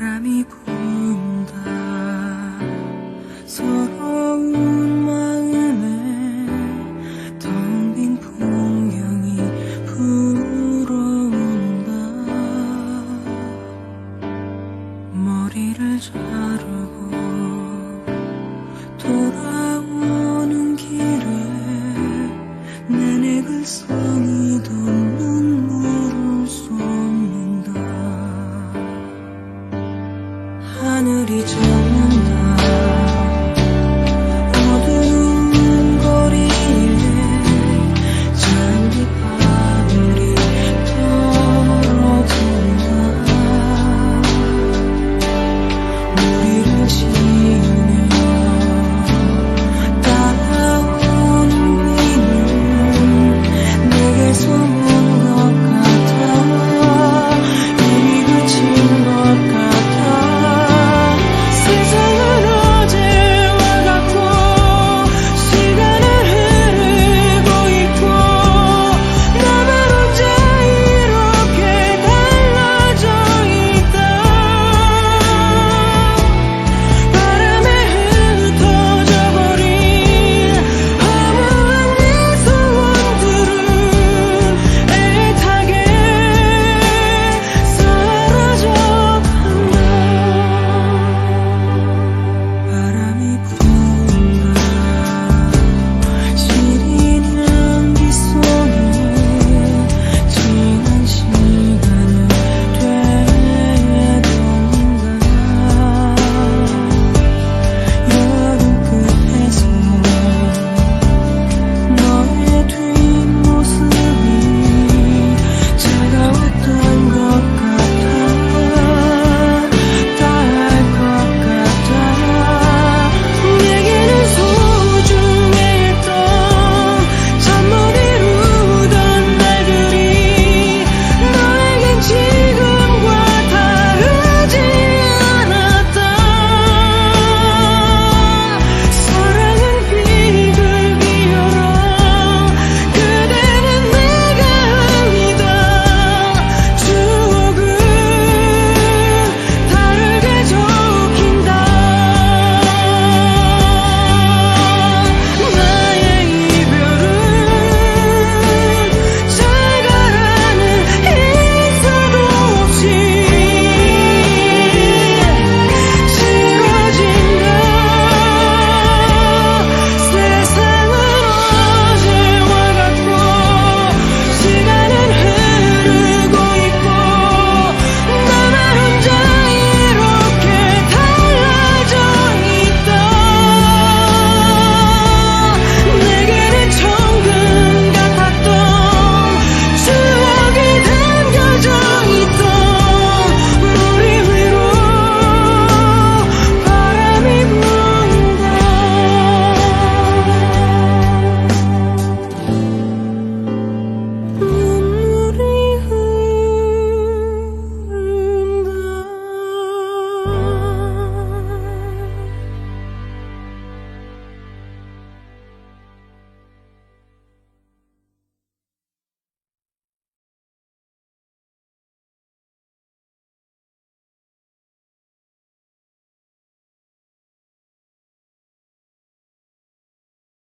바람이 분다. 서러운 마음에 텅 빈 풍경이 불어온다. 머리를 자르고 돌아오는 길에 내내 글썽 하늘이 젖는